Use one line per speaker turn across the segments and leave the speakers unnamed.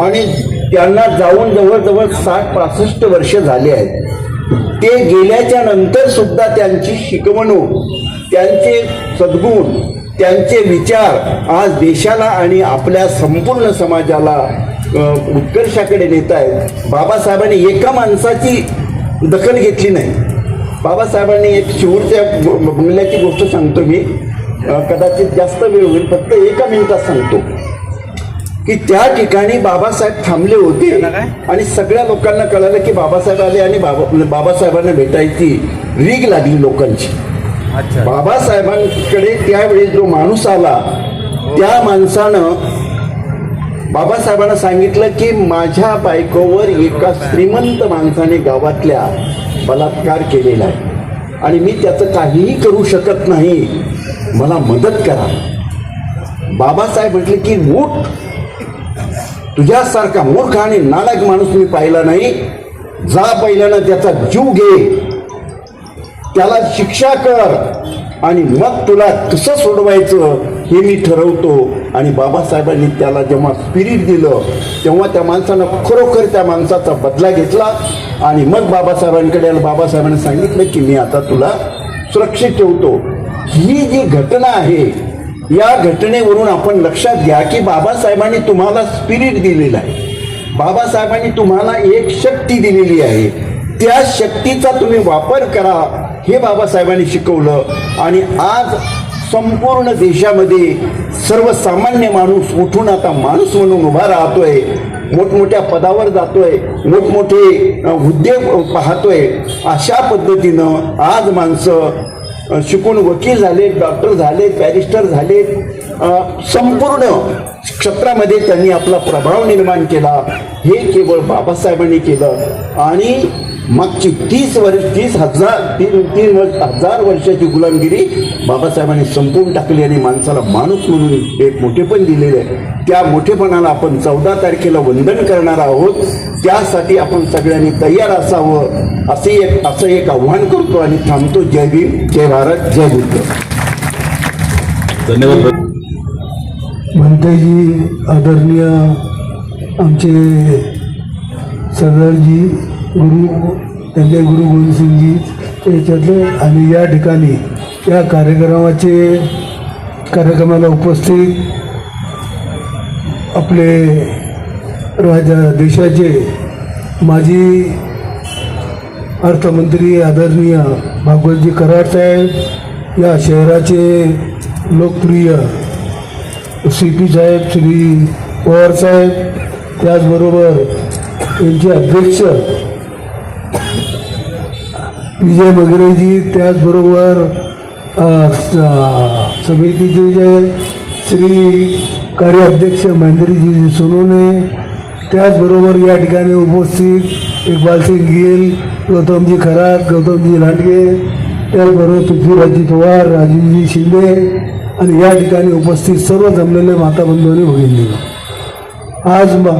आणि त्यांना जाऊन जवळजवळ साठ पासष्ट वर्ष झाले आहेत. ते गेल्याच्यानंतर सुद्धा त्यांची शिकवणूक त्यांचे सद्गुण त्यांचे विचार आज देशाला आणि आपल्या संपूर्ण समाजाला उत्कर्षाकडे नेत आहेत. बाबासाहेबांनी एका माणसाची दखल घेतली नाही. बाबासाहेबांनी एक शिवूरच्या बंगल्याची गोष्ट सांगतो मी. कदाचित जास्त वेळ होईल फक्त एका मिनिटात सांगतो. की त्या ठिकाणी बाबासाहेब थांबले होते आणि सगळ्या लोकांना कळालं की बाबासाहेब आले आणि बाबा बाबासाहेबांना भेटायची रीग लागली लोकांची. बाबासाहेबांकडे त्यावेळी जो माणूस आला त्या माणसानं बाबासाहेबांना सांगितलं की माझ्या बायकोवर एका श्रीमंत माणसाने गावातल्या बलात्कार केलेला आहे. आणि मी त्याचं काहीही करू शकत नाही. मला मदत करा. बाबासाहेब म्हटले की उठ तुझ्यासारखा मूर्ख आणि नालायक माणूस मी पाहिला नाही. जा पहिल्यानं त्याचा जीव घे. त्याला शिक्षा कर. आणि मग तुला कसं सोडवायचं हे मी ठरवतो. आणि बाबासाहेबांनी त्याला जेव्हा स्पिरिट दिलं तेव्हा त्या माणसानं खरोखर त्या माणसाचा बदला घेतला. आणि मग बाबासाहेबांकडे आणि बाबासाहेबांनी सांगितलं की मी आता तुला सुरक्षित ठेवतो. ही जी घटना आहे या घटनेवरून आपण लक्षात घ्या की बाबासाहेबांनी तुम्हाला स्पिरिट दिलेलं आहे. बाबासाहेबांनी तुम्हाला एक शक्ती दिलेली आहे. त्या शक्तीचा तुम्ही वापर करा हे बाबासाहेबांनी शिकवलं. आणि आज संपूर्ण देशामध्ये सर्वसामान्य माणूस उठून आता माणूस म्हणून उभा राहतोय मोठमोठ्या पदावर जातोय मोठमोठे हुद्दे पाहतोय. अशा पद्धतीनं आज माणसं शिकून वकील झाले डॉक्टर झाले बॅरिस्टर झाले संपूर्ण क्षेत्रामध्ये त्यांनी आपला प्रभाव निर्माण केला. हे केवळ बाबासाहेबांनी केलं. आणि मागची तीस वर्ष तीस हजार तीन तीन वर्ष हजार वर्षाची गुलामगिरी बाबासाहेबांनी संपवून टाकली आणि माणसाला माणूस म्हणून एक मोठेपण दिलेले आहे. त्या मोठेपणाला आपण चौदा तारखेला वंदन करणार आहोत. त्यासाठी आपण सगळ्यांनी तयार असावं. असे एक असं एक आव्हान करतो आणि थांबतो. जय भीम जय भारत जय बुद्ध.
धन्यवाद.
म्हणतेजी आदरणीय आमचे सरदारजी गुरु त्यांचे गुरु गोविंदसिंगजी याच्यातले आणि या ठिकाणी या कार्यक्रमाचे कार्यक्रमाला उपस्थित आपले राजा देशाचे माजी अर्थमंत्री आदरणीय भागवतजी कराड साहेब या शहराचे लोकप्रिय सी पी साहेब श्री पवार साहेब त्याचबरोबर यांचे अध्यक्ष विजय मगरेजी त्याचबरोबर समितीचे जे श्री कार्याध्यक्ष महेंद्रजी सोनवणे त्याचबरोबर या ठिकाणी उपस्थित इकबालसिंग गिल गौतमजी खरात गौतमजी लांडगे त्याचबरोबर पृथ्वीराजजी पवार राजीवजी शिंदे आणि या ठिकाणी उपस्थित सर्व जमलेले माता बंधूंनी भगिनी आज ब-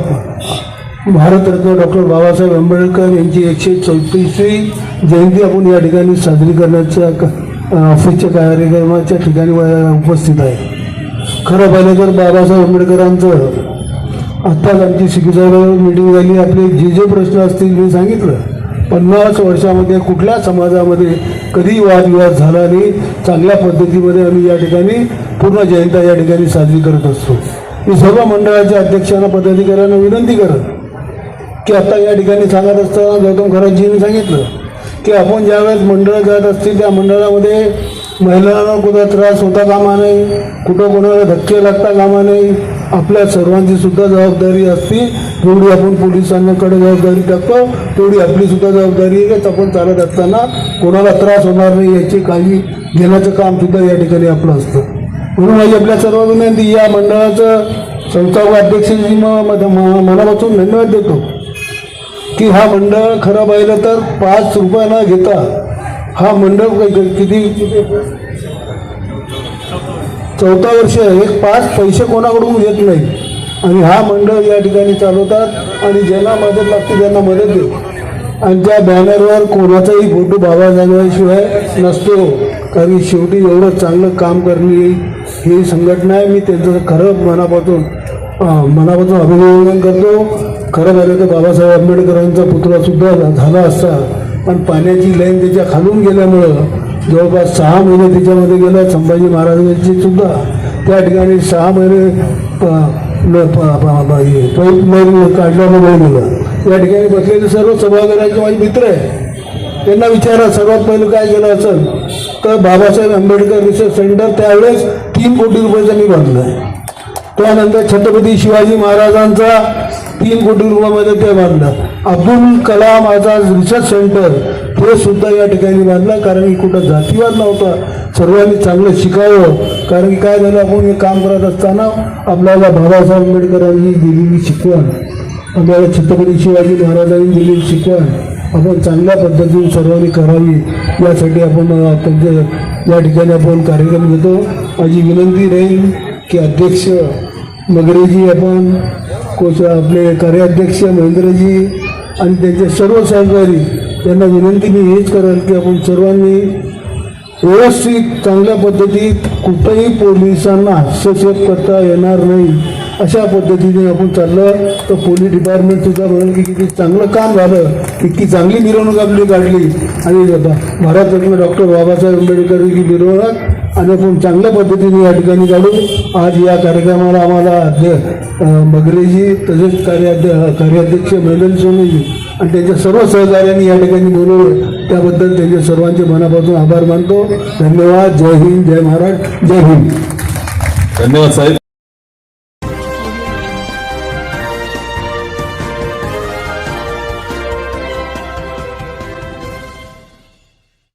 भारतरत्न डॉक्टर बाबासाहेब आंबेडकर यांची एकशे चौतीसवी जयंती आपण या ठिकाणी साजरी करण्याच्या ऑफिसच्या कार्यक्रमाच्या ठिकाणी उपस्थित आहे. खरं पाहिलं तर बाबासाहेब आंबेडकरांचं आत्ताच आमची सिकिसाहेब मिटिंग झाली आपले जे जे प्रश्न असतील मी सांगितलं. पन्नास वर्षामध्ये कुठल्या समाजामध्ये कधी वादविवाद झाला नाही चांगल्या पद्धतीमध्ये आम्ही या ठिकाणी पूर्ण जयंत्या या ठिकाणी साजरी करत असतो. मी सर्व मंडळाच्या अध्यक्षांना पदाधिकाऱ्यांना विनंती करत की आता या ठिकाणी सांगत असताना गौतम खराजींनी सांगितलं की आपण ज्यावेळेस मंडळ जात असतील त्या मंडळामध्ये महिलांना कुठं त्रास होता कामा नाही कुठं कोणाला धक्के लागता कामा नाही आपल्या सर्वांची सुद्धा जबाबदारी असते जेवढी आपण पोलिसांकडे जबाबदारी टाकतो तेवढी आपली सुद्धा जबाबदारी आहे की आपण चालत असताना कोणाला त्रास होणार नाही याची काळजी घेण्याचं काम सुद्धा या ठिकाणी आपलं असतं. म्हणून माझी आपल्या सर्व विनंती या मंडळाचं संस्था अध्यक्षांनी मनापासून धन्यवाद देतो. की हा मंडळ खरं पाहिलं तर पाच रुपये न घेता. हा मंडळ किती? चौथा वर्ष एक पाच पैसे कोणाकडून घेत नाही. आणि हा मंडळ या ठिकाणी चालवतात आणि ज्यांना मदत लागते त्यांना मदत देत आणि त्या बॅनरवर कोणाचाही फोटो बाबासाहेबांशिवाय नसतो. कारण शेवटी एवढं चांगलं काम करणे ही संघटना आहे. मी त्यांचं खरं मनापासून मनापासून अभिनंदन करतो. खरं झालं तर बाबासाहेब आंबेडकरांचा पुतळा सुद्धा झाला असता पण पाण्याची लाईन त्याच्या खालून गेल्यामुळं जवळपास सहा महिने त्याच्यामध्ये गेला संभाजी महाराजांची सुद्धा. त्या ठिकाणी सहा महिने प- न- हे या ठिकाणी बसलेले सर्व सभागृहाचे माझे मित्र आहे त्यांना विचारा सर्वात पहिलं काय केलं असेल तर बाबासाहेब आंबेडकर रिसर्च सेंटर त्यावेळेस तीन कोटी रुपयाचं मी बांधलं आहे. त्यानंतर छत्रपती शिवाजी महाराजांचा तीन कोटी रुपयामध्ये ते बांधलं. अब्दुल कलाम आझाद रिसर्च सेंटर हे सुद्धा या ठिकाणी बांधलं कारण की कुठं जातीवाद नव्हता. सर्वांनी चांगलं शिकावं. कारण की काय झालं आपण हे काम करत असताना आपल्याला बाबासाहेब आंबेडकरांनी दिलेली शिकवण आपल्याला छत्रपती शिवाजी महाराजांनी दिलेली शिकवण आपण चांगल्या पद्धतीने सर्वांनी करावी. यासाठी आपण त्यांच्या या ठिकाणी आपण कार्यक्रम घेतो. माझी विनंती राहील की अध्यक्ष मगरेजी आपण कोच आपले कार्याध्यक्ष महेंद्रजी आणि त्यांचे सर्व सहकारी त्यांना विनंती मी हेच करेल की आपण सर्वांनी व्यवस्थित चांगल्या पद्धतीत कुठंही पोलिसांना हस्तक्षेप करता येणार नाही अशा पद्धतीने आपण चाललं तर पोलीस डिपार्टमेंट सुद्धा म्हणेल की किती चांगलं काम झालं इतकी चांगली मिरवणूक आपली काढली. आणि भारतरत्न डॉक्टर बाबासाहेब आंबेडकर ही मिरवणूक आणि आपण चांगल्या पद्धतीने या ठिकाणी काढू आज या कार्यक्रमाला आम्हाला मगरेजी तसेच कार्याध्य कार्याध्यक्ष मैलन सोनेजी आणि त्यांच्या सर्व सहकार्यांनी या ठिकाणी बोलवलं. त्याबद्दल त्यांच्या सर्वांचे मनापासून आभार मानतो. धन्यवाद. जय हिंद. जय महाराज जय हिंद.
धन्यवाद साहेब.